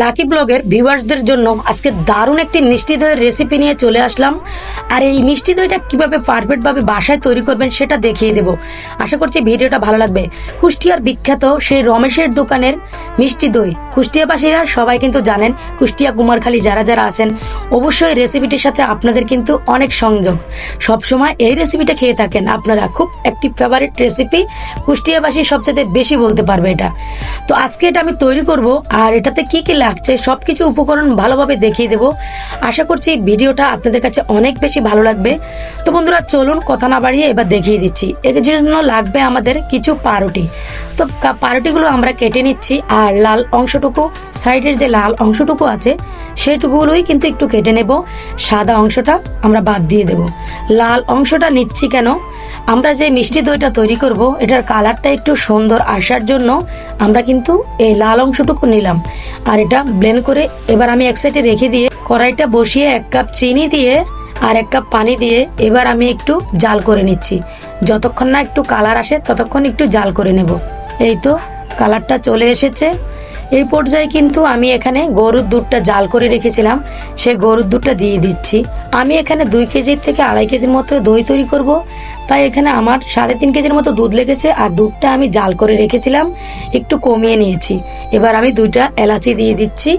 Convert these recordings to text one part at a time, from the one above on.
Lucky ব্লগের ভিউয়ার্সদের জন্য আজকে দারুণ একটি মিষ্টি দইয়ের রেসিপি নিয়ে চলে আসলাম। আর এই মিষ্টি দইটা কীভাবে পারফেক্টভাবে বাসায় তৈরি করবেন সেটা দেখিয়ে দেব। আশা করছি ভিডিওটা ভালো লাগবে। কুষ্টিয়ার বিখ্যাত সেই রমেশের দোকানের মিষ্টি দই। কুষ্টিয়াবাসীরা সবাই কিন্তু জানেন, কুষ্টিয়া কুমারখালী যারা যারা আছেন, অবশ্যই রেসিপিটির সাথে আপনাদের কিন্তু অনেক সংযোগ। সবসময় এই রেসিপিটা খেয়ে থাকেন। আপনারা খুব একটি ফেভারিট রেসিপি কুষ্টিয়াবাসী সবচেয়ে বেশি বলতে পারবে এটা। তো আজকে এটা আমি তৈরি করব। আর এটাতে কি কি লাগছে, সবকিছু উপকরণ ভালোভাবে দেখিয়ে দেব। আশা করছি ভিডিওটা আপনাদের কাছে অনেক বেশি ভালো লাগবে। তো বন্ধুরা, চলুন কথা না বাড়িয়ে এবার দেখিয়ে দিচ্ছি। এর জন্য লাগবে আমাদের কিছু পাউরুটি। তো পাউরুটিগুলো আমরা কেটে নিচ্ছি, আর লাল অংশটুকু, সাইডের যে লাল অংশটুকু আছে, সেটুকুগুলোই কিন্তু একটু কেটে নেব। সাদা অংশটা আমরা বাদ দিয়ে দেব। লাল অংশটা নিচ্ছি কেন? আমরা যে মিষ্টি দইটা তৈরি করব, এটার কালারটা একটু সুন্দর আসার জন্য আমরা কিন্তু এই লাল অংশটুকু নিলাম। আর এটা ব্লেন্ড করে এবার আমি এক সাইডে রেখে দিয়ে কড়াইটা বসিয়ে এক কাপ চিনি দিয়ে আর এক কাপ পানি দিয়ে এবার আমি একটু জাল করে নিচ্ছি। যতক্ষণ না একটু কালার আসে, ততক্ষণ একটু জাল করে নেব। এই তো কালারটা চলে এসেছে। এই পর্যায়ে কিন্তু আমি এখানে গরুর দুধটা জাল করে রেখেছিলাম। সে গরুর দুধটা দিয়ে দিচ্ছি। আমি এখানে দুই কেজির থেকে আড়াই কেজির মতো দই তৈরি করব। তাই এখানে আমার সাড়ে তিন কেজির মতো দুধ লেগেছে আর দুধটা আমি জাল করে রেখেছিলাম। একটু কমিয়ে নিয়েছি। এবার আমি দুইটা এলাচি দিয়ে দিচ্ছি।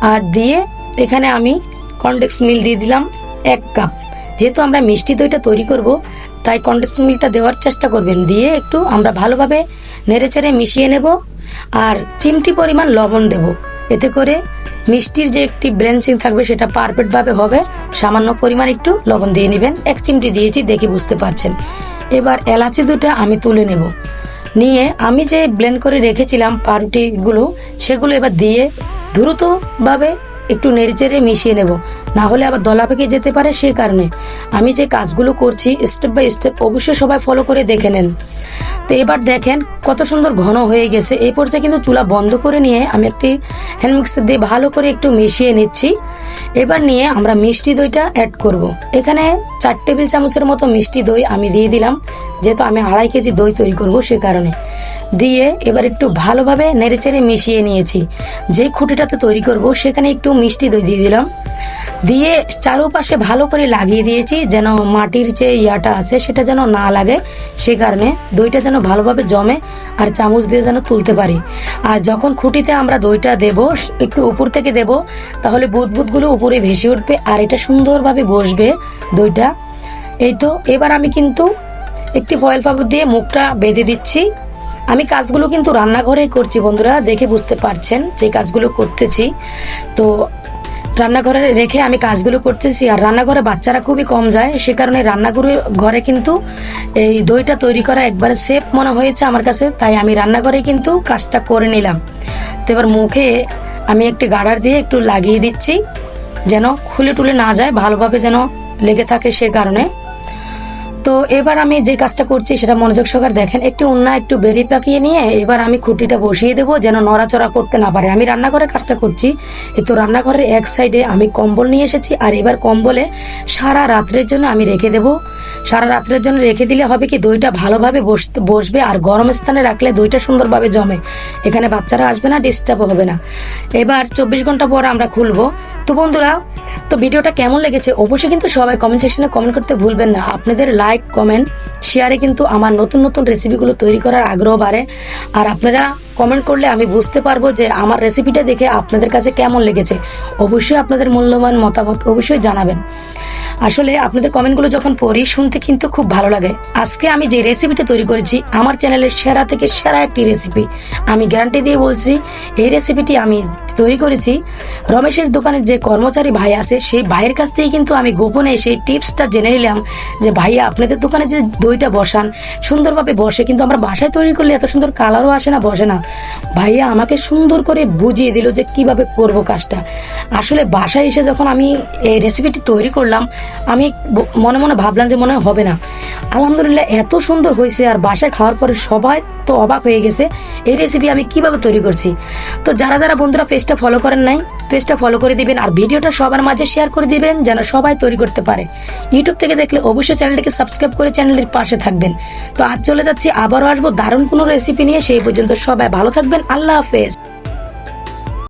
আর দিয়ে এখানে আমি কনডেক্স মিল দিয়ে দিলাম এক কাপ। যেহেতু আমরা মিষ্টি দইটা তৈরি করব, তাই কনডেন্স মিলটা দেওয়ার চেষ্টা করবেন। দিয়ে একটু আমরা ভালোভাবে নেড়েচেড়ে মিশিয়ে নেব। আর চিমটি পরিমাণ লবণ দেব। এতে করে মিষ্টির যে একটি ব্লেন্সিং থাকবে সেটা পারফেক্টভাবে হবে। সামান্য পরিমাণ একটু লবণ দিয়ে নেবেন। এক চিমটি দিয়েছি, দেখে বুঝতে পারছেন। এবার এলাচি দুটো আমি তুলে নেব। নিয়ে আমি যে ব্লেন্ড করে রেখেছিলাম পাউরুটিগুলো, সেগুলো এবার দিয়ে দ্রুতভাবে একটু নেড়েচেড়ে মিশিয়ে নেব। না হলে আবার দলা পেকে যেতে পারে সেই কারণে। আমি যে কাজগুলো করছি স্টেপ বাই স্টেপ অবশ্যই সবাই ফলো করে দেখে নেন। তো এবার দেখেন কত সুন্দর ঘন হয়ে গেছে। এই পর্যায়ে কিন্তু চুলা বন্ধ করে নিয়ে আমি একটি হ্যান্ড মিক্সার দিয়ে ভালো করে একটু মিশিয়ে নিচ্ছি। এবার নিয়ে আমরা মিষ্টি দইটা অ্যাড করব। এখানে চার টেবিল চামচের মতো মিষ্টি দই আমি দিয়ে দিলাম। যেহেতু আমি আড়াই কেজি দই তৈরি করব সে কারণে। দিয়ে এবার একটু ভালোভাবে নেড়েচেড়ে মিশিয়ে নিয়েছি। যেই খুঁটিটাতে তৈরি করব সেখানে একটু মিষ্টি দই দিয়ে দিলাম। দিয়ে চারোপাশে ভালো করে লাগিয়ে দিয়েছি যেন মাটির যে ইয়াটা আছে সেটা যেন না লাগে সে কারণে দইটা যেন ভালোভাবে জমে আর চামচ দিয়ে যেন তুলতে পারি। আর যখন খুঁটিতে আমরা দইটা দেব, একটু উপর থেকে দেব, তাহলে বুদবুদগুলো উপরে ভেসে উঠবে আর এটা সুন্দরভাবে বসবে দইটা। এই তো, এবার আমি কিন্তু একটি ফয়েল পাপড় দিয়ে মুখটা বেঁধে দিচ্ছি। আমি কাজগুলো কিন্তু রান্নাঘরেই করছি বন্ধুরা, দেখে বুঝতে পারছেন যে কাজগুলো করতেছি। তো রান্নাঘরে রেখে আমি কাজগুলো করতেছি, আর রান্নাঘরে বাচ্চারা খুবই কম যায়, সে কারণে রান্নাঘরে ঘরে কিন্তু এই দইটা তৈরি করা একবারে সেফ মনে হয়েছে আমার কাছে, তাই আমি রান্নাঘরে কিন্তু কাজটা করে নিলাম। তো এবার মুখে আমি একটি গাড়ার দিয়ে একটু লাগিয়ে দিচ্ছি, যেন খুলে টুলে না যায়, ভালোভাবে যেন লেগে থাকে সে কারণে। তো এবার আমি যে কাজটা করছি সেটা মনোযোগ সহকারে দেখেন। একটু উন্না, একটু বেরি পাকিয়ে নিয়ে এবার আমি খুঁটিটা বসিয়ে দেবো যেন নড়াচড়া করতে না পারে। আমি রান্নাঘরে কাজটা করছি। তো রান্নাঘরের এক সাইডে আমি কম্বল নিয়ে এসেছি আর এবার কম্বলে সারা রাত্রের জন্য আমি রেখে দেবো। সারা রাত্রের জন্য রেখে দিলে হবে কি দইটা ভালোভাবে বসতে, বসবে আর গরম স্থানে রাখলে দইটা সুন্দরভাবে জমে। এখানে বাচ্চারা আসবে না ডিস্টার্ব হবে না। এবার চব্বিশ ঘণ্টা পর আমরা খুলবো। তো বন্ধুরা তো ভিডিওটা কেমন লেগেছে অবশ্যই কিন্তু সবাই কমেন্ট সেকশনে কমেন্ট করতে ভুলবেন না। আপনাদের লাইক কমেন্ট শেয়ারে কিন্তু আমার নতুন নতুন রেসিপিগুলো তৈরি করার আগ্রহ বাড়ে। আর আপনারা কমেন্ট করলে আমি বুঝতে পারব যে আমার রেসিপিটা দেখে আপনাদের কাছে কেমন লেগেছে। অবশ্যই আপনাদের মূল্যবান মতামত অবশ্যই জানাবেন। আসলে আপনাদের কমেন্টগুলো যখন পড়ি, শুনতে কিন্তু খুব ভালো লাগে। আজকে আমি যে রেসিপিটা তৈরি করেছি, আমার চ্যানেলের সেরা থেকে সেরা একটি রেসিপি আমি গ্যারান্টি দিয়ে বলছি, এই রেসিপিটি আমি তৈরি করেছি। রমেশের দোকানের যে কর্মচারী ভাই আছে, সেই ভাইয়ের কাছ থেকে কিন্তু আমি গোপনে সেই টিপসটা জেনে নিলাম যে, ভাইয়া, আপনাদের দোকানে যে দইটা বসান, সুন্দরভাবে বসে, কিন্তু আমরা বাসায় তৈরি করলে এত সুন্দর কালারও আসে না, বসে না। ভাইয়া আমাকে সুন্দর করে বুঝিয়ে দিল যে, কীভাবে করব কাজটা? আসলে বাসায় এসে যখন আমি এই রেসিপিটি তৈরি করলাম, আমি মনে মনে ভাবলাম যে, মনে হবে না। আলহামদুলিল্লাহ, এত সুন্দর হয়েছে আর বাসায় খাওয়ার পরে সবাই তো অবাক হয়ে গেছে, এই রেসিপি আমি কীভাবে তৈরি করছি? তো যারা যারা বন্ধুরা পেজটা ফলো করেন নাই, পেজটা ফলো করে দিবেন আর ভিডিওটা সবার মাঝে শেয়ার করে দিবেন যেন সবাই তৈরি করতে পারে। ইউটিউব থেকে দেখলে অবশ্যই চ্যানেলটিকে সাবস্ক্রাইব করে চ্যানেলের পাশে থাকবেন। তো আজ চলে যাচ্ছি, আবারও আসব দারুণ কোনো রেসিপি নিয়ে, সেই পর্যন্ত সবাই ভালো থাকবেন, আল্লাহ হাফেজ।